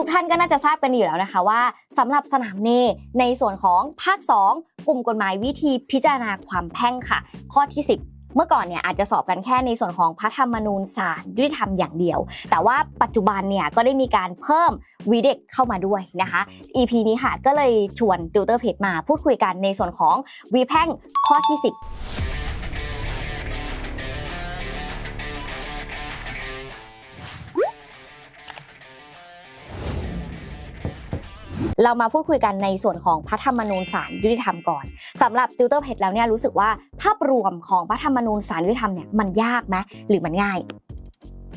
ทุกท่านก็น่าจะทราบกันอยู่แล้วนะคะว่าสำหรับสนามเนในส่วนของภาค 2 กลุ่มกฎหมายวิธีพิจารณาความแพ่งค่ะ ข้อที่ 10เมื่อก่อนเนี่ยอาจจะสอบกันแค่ในส่วนของพระธรรมนูญศาลยุติธรรมอย่างเดียว แต่ว่าปัจจุบันเนี่ยก็ได้มีการเพิ่มวีเด็กเข้ามาด้วยนะคะ EP นี้ค่ะก็เลยชวนติวเตอร์เพจมาพูดคุยกันในส่วนของวีแพ่งข้อที่ 10 เรามาพูดคุยกันในส่วนของพระธรรมนูญสารยุติธรรมก่อนสำหรับติวเตอร์เพจแล้วเนี่ยรู้สึกว่าภาพรวมของพระธรรมนูญสารยุติธรรมเนี่ยมันยากไหมหรือมันง่าย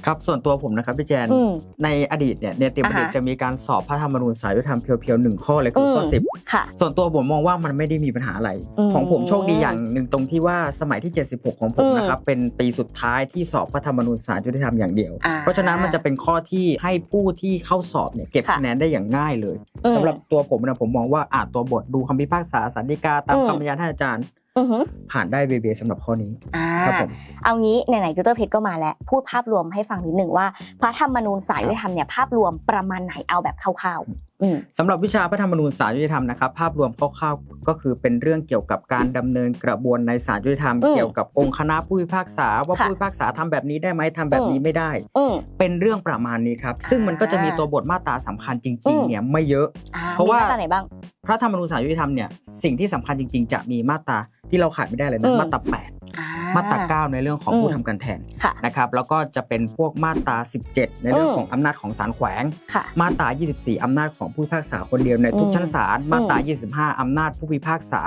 ครับส่วนตัวผมนะครับพี่แจน อืม ในอดีตเนี่ยเนติบัณฑิตอ่าฮะ จะมีการสอบพระธรรมนูญสายยุติธรรมเพียวๆหนึ่งข้อเลยคือข้ออืมสิบ ค่ะ ส่วนตัวผมมองว่ามันไม่ได้มีปัญหาอะไร อืมของผมโชคดีอย่างหนึ่งตรงที่ว่าสมัยที่ 76 ของผมอืมนะครับ เป็นปีสุดท้ายที่สอบพระธรรมนูญสารยุติธรรมอย่างเดียว อ่าเพราะฉะนั้นมันจะเป็นข้อที่ให้ผู้ที่เข้าสอบเนี่ยเก็บค่ะคะแนนได้อย่างง่ายเลยอืมสำหรับตัวผมนะผมมองว่าอ่านตัวบทดูคำพิพากษาสันติกาตามอืม คำบรรยายท่านอาจารย์ อือหือผ่านได้เบเบสำหรับข้อนี้อ่าครับผม เอางี้ไหนๆติวเตอร์เพจก็มาแล้ว พูดภาพรวมให้ฟังนิดหนึ่งว่า พระธรรมนูญสายยุติธรรมเนี่ยภาพรวมประมาณไหนเอาแบบคร่าวๆอืม สำหรับวิชาพระธรรมนูญศาลยุติธรรมนะครับภาพรวมคร่าวๆก็คือเป็นเรื่องเกี่ยวกับการดำเนินกระบวนในศาลยุติธรรม อืมเกี่ยวกับองค์คณะผู้พิพากษาว่าค่ะผู้พิพากษาทำแบบนี้ได้ไหมทำแบบนี้อืม ไม่ได้ อืม เป็นเรื่องประมาณนี้ครับ ซึ่งมันก็จะมีตัวบทมาตราสำคัญจอืริงม ๆเนี่ยไม่เยอะ อ่าเพราะว่า มีมตราไหนบ้าง พระธรรมนูญศาลยุติธรรมเนี่ยสิ่งที่สำคัญจริง ๆ จะมีมาตราที่เราขาดไม่ได้เลยอืนะมมาตราอ่8มาตรา 9 ในเรื่องของอืมผู้ทำการแทนค่ะนะครับแล้วก็จะเป็นพวกมาตรา 17 ในเรื่องอืมของอำนาจของศาลแขวงค่ะมาตรา 24อำนาจของผู้พิพากษาคนเดียวในทุกอืมชั้นศาลมาตรา 25อำนาจผู้พิพากษา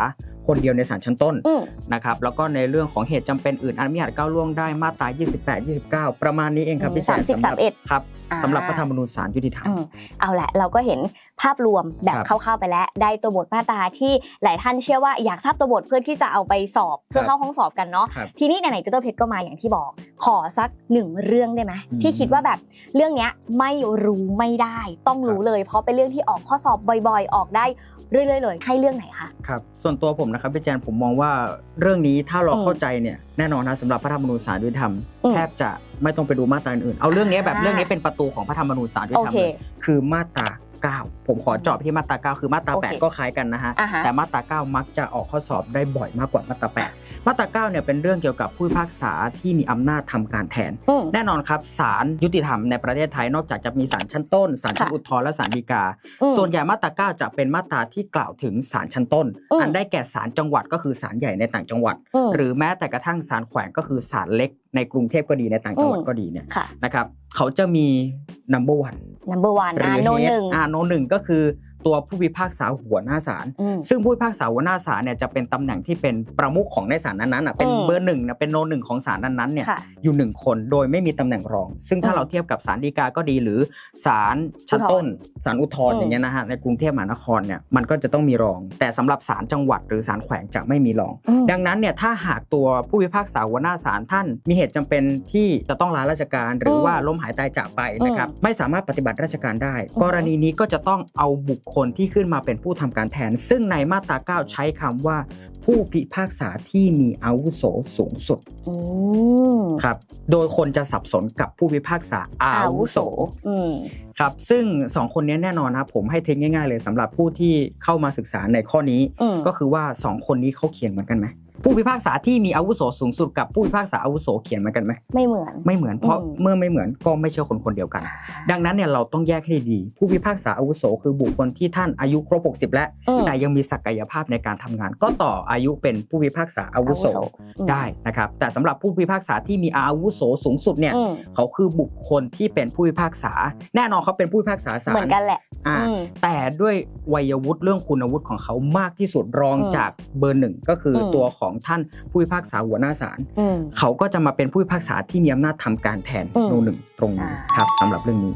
คนเดียวในศาลชั้นต้นอืมนะครับแล้วก็ในเรื่องของเหตุจำเป็นอื่นอันไม่อาจก้าวล่วงได้มาตรา 28 29 ประมาณนี้เองครับอืมพี่แสน30สำหรั31ครับอ่าสำหรับพระธรรมนูญศาลยุติธรรมอืมเอาละเราก็เห็นภาพรวมแบบครับคร่าวๆไปแล้วได้ตัวบทมาตราที่หลายท่านเชื่อว่าอยากทราบตัวบทเพื่อที่จะเอาไปสอบเพื่อครับเข้าห้องสอบกันเนาะครับทีนี้ไหนๆติวเตอร์เพชรก็มาอย่างที่บอก ขอสักหนึ่งเรื่องได้ไหมอืมที่คิดว่าแบบเรื่องเนี้ยไม่รู้ไม่ได้ ต้องรู้เลย เพราะเป็นเรื่องที่ออกข้อสอบบ่อย ๆ ออกได้เรื่อยๆเลยให้เรื่องไหนคะครับส่วนตัวผมนะครับพี่แจนผมมองว่าเรื่องนี้ถ้าเราอืมเข้าใจเนี่ยแน่นอนนะสำหรับพระธรรมนูญศาลยุติธรรมอืมแทบจะไม่ต้องไปดูมาตราอื่นๆเอาเรื่องนี้แบบอ่าเรื่องนี้เป็นประตูของพระธรรมนูญศาลยุโอติธรรมเคเลยคือมาตรา9ผมขอเจาะที่มาตรา9คือมาตราโอเค8ก็คล้ายกันนะฮะอ่าฮะแต่มาตรา9มักจะออกข้อสอบได้บ่อยมากกว่ามาตรา8 มาตรา 9 เนี่ยเป็นเรื่องเกี่ยวกับผู้พิพากษาที่มีอำนาจทำการแทนอืมแน่นอนครับศาลยุติธรรมในประเทศไทยนอกจากจะมีศาลชั้นต้นศาลชั้นค่ะอุทธรณ์และศาลฎีกาอืมส่วนใหญ่มาตรา 9 จะเป็นมาตราที่กล่าวถึงศาลชั้นต้นอืมอันได้แก่ศาลจังหวัดก็คือศาลใหญ่ในต่างจังหวัดมหรือแม้แต่กระทั่งศาลแขวงก็คือศาลเล็กในกรุงเทพก็ดีในต่างจังหวัดอืมก็ดีเนี่ยค่ะนะครับเขาจะมี number one number one หรืออ่าโน head หนึ่งอ่าโนหนึ่งก็คือ ตัวผู้พิพากษาหัวหน้าศาลอืมซึ่งผู้พิพากษาหัวหน้าศาลเนี่ยจะเป็นตำแหน่งที่เป็นประมุขของในศาลนั้นๆอะเป็นอืมเบอร์หนึ่งนะเป็นโนหนึ่งของศาลนั้นๆเนี่ยค่ะอยู่หนึ่งคนโดยไม่มีตำแหน่งรอง ซึ่งถ้าอืมเราเทียบกับศาลฎีกาก็ดีหรือศาลชั้นต้นศาลอุทธรอืณ์มอย่างเงี้ยนะฮะในกรุงเทพมหานครเนี่ยมันก็จะต้องมีรอง แต่สำหรับศาลจังหวัดหรือศาลแขวงจะไม่มีรองอืมดังนั้นเนี่ยถ้าหากตัวผู้พิพากษาหัวหน้าศาลท่าน มีเหตุจำเป็นที่จะต้องลาราชการ หรืออมว่าล้มหายตายจากไปนะครับไม่สามารถปฏิบัติราชการได้อืมกรณีนี้ก็จะต้องเอาบุคคลที่ขึ้นมาเป็นผู้ทำการแทน ซึ่งในมาตรา 9 ใช้คำว่า ผู้พิพากษาที่มีอาวุโสสูงสุดอืมครับ โดยคนจะสับสนกับผู้พิพากษาอาอาวุวุโสโสอืมครับ ซึ่งสองคนนี้แน่นอนนะครับผมให้เทคง่ายๆเลยสำหรับผู้ที่เข้ามาศึกษาในข้อนี้อืมก็คือว่าสองคนนี้เขาเขียนเหมือนกันไหม ผู้พิพากษาที่มีอาวุโสสูงสุดกับผู้พิพากษาอาวุโสเขียนเหมือนกันไหมไม่เหมือน ไม่เหมือนเพราะอืมเมื่อไม่เหมือนก็ไม่ใช่คนคนเดียวกัน ดังนั้นเนี่ยเราต้องแยกให้ดีๆผู้พิพากษาอาวุโสคือบุคคลที่ท่านอายุครบ 60 แล้วอืมแต่ยังมีศักยภาพในการทำงาน ก็ต่ออายุเป็นผู้พิพากษาอาวุโสอืมได้นะครับแต่สำหรับผู้พิพากษาที่มีอาวุโสสูงสุดเนี่ยอืมเขาคือบุคคลที่เป็นผู้พิพากษา แน่นอนเขาเป็นผู้พิพากษาศาลเหมือนกันแหละอ่าอืมแต่ด้วยวัยวุฒิเรื่องคุณวุฒิของเขามากที่สุดรองอืมจากเบอร์หนึ่งก็คืออมตัวของท่านผู้พิพากษาหัวหน้าศาลอืมเขาก็จะมาเป็นผู้พิพากษาที่มีอำนาจทำการแทนอืมโนหนึ่งตรงนี้อ่าครับสำหรับเรื่องนี้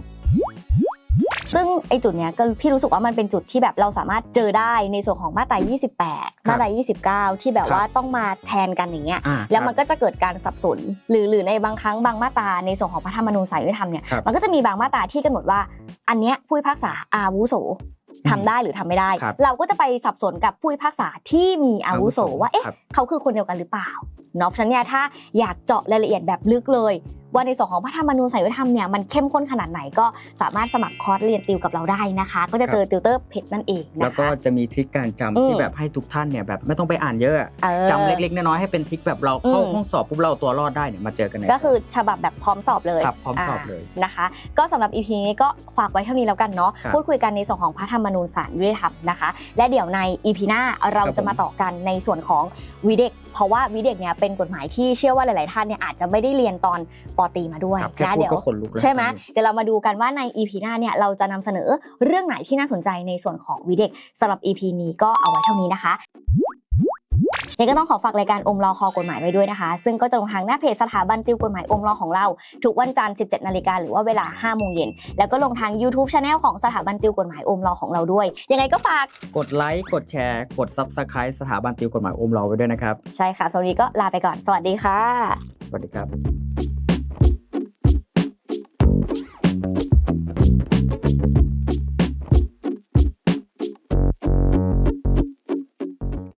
ซึ่งไอ้จุดเนี้ยก็พี่รู้สึกว่ามันเป็นจุดที่แบบเราสามารถเจอได้ในส่วนของมาตรา 28 มาตรา 29 ที่แบบครับว่าต้องมาแทนกันอย่างเงี้ยอ่าแล้วมันครับก็จะเกิดการสับสน หรือหรือในบางครั้งบางมาตราในส่วนของพระธรรมนูญสายยุติธรรมเนี่ยครับมันก็จะมีบางมาตราที่กำหนดว่า อันเนี้ยผู้พิพากษาอาวุโส ทำได้หรือทำไม่ได้ครับเราก็จะไปสับสนกับผู้พิพากษาที่มีอาวุโสอาวุโสว่าเอ๊ะครับเขาคือคนเดียวกันหรือเปล่าเนาะเพราะฉะนั้นเนี่ยถ้าอยากเจาะรายละเอียดแบบลึกเลยว่าในส่วนของพระธรรมนูญสายวิธรรมเนี่ยมันเข้มข้นขนาดไหนก็สามารถสมัครคอร์สเรียนติวกับเราได้นะคะ ก็จะเจอติวเตอร์เพจนั่นเองแล้วนะก็คะจะมีทริคการจำอืมที่แบบให้ทุกท่านเนี่ยแบบไม่ต้องไปอ่านเยอะเออจำเล็กๆน้อยๆให้เป็นทริคแบบเราเข้าอืมห้องสอบปุ๊บเราเอาตัวรอดได้เนี่ยมาเจอกันใน ก็คือฉบับแบบพร้อมสอบเลยครับพร้อมสอบเลยานะคะ ก็สำหรับ EP นี้ก็ฝากไว้เท่านี้แล้วกันเนาะครับพูดคุยกันในส่วนของพระธรรมนูญสารยุติธรรมนะคะ และเดี๋ยวใน EP หน้าเราครับจะมาต่อกันในส่วนของวิเด็กเพราะว่าวิเด็กเนี่ยเป็นกฎหมายที่เชื่อว่าหลาย ๆ ท่านเนี่ยอาจจะไม่ได้เรียนตอนปอตรีมาด้วยครับแค่นะพูดเดี๋ยวก็ขนลุกแล้วใช่ไหมตอนนี้เดี๋ยวเรามาดูกันว่าใน EP หน้าเนี่ยเราจะนำเสนอเรื่องไหนที่น่าสนใจในส่วนของวิเด็กสำหรับ EP นี้ก็เอาไว้เท่านี้นะคะยังก็ต้องขอฝากรายการอมรอคอกฎหมายไว้ด้วยนะคะ ซึ่งก็จะลงทางหน้าเพจสถาบันติวกฎหมายอมรอของเรา ทุกวันจันทร์ 17 นาฬิกาหรือว่าเวลา 5 โมงเย็น แล้วก็ลงทาง YouTube Channel ของสถาบันติวกฎหมายอมรอของเราด้วย ยังไงก็ฝาก กดไลค์ กดแชร์ กด Subscribe สถาบันติวกฎหมายอมรอไว้ด้วยนะครับ ใช่ค่ะสวัสดีก็ลาไปก่อน สวัสดีค่ะ สวัสดีครับ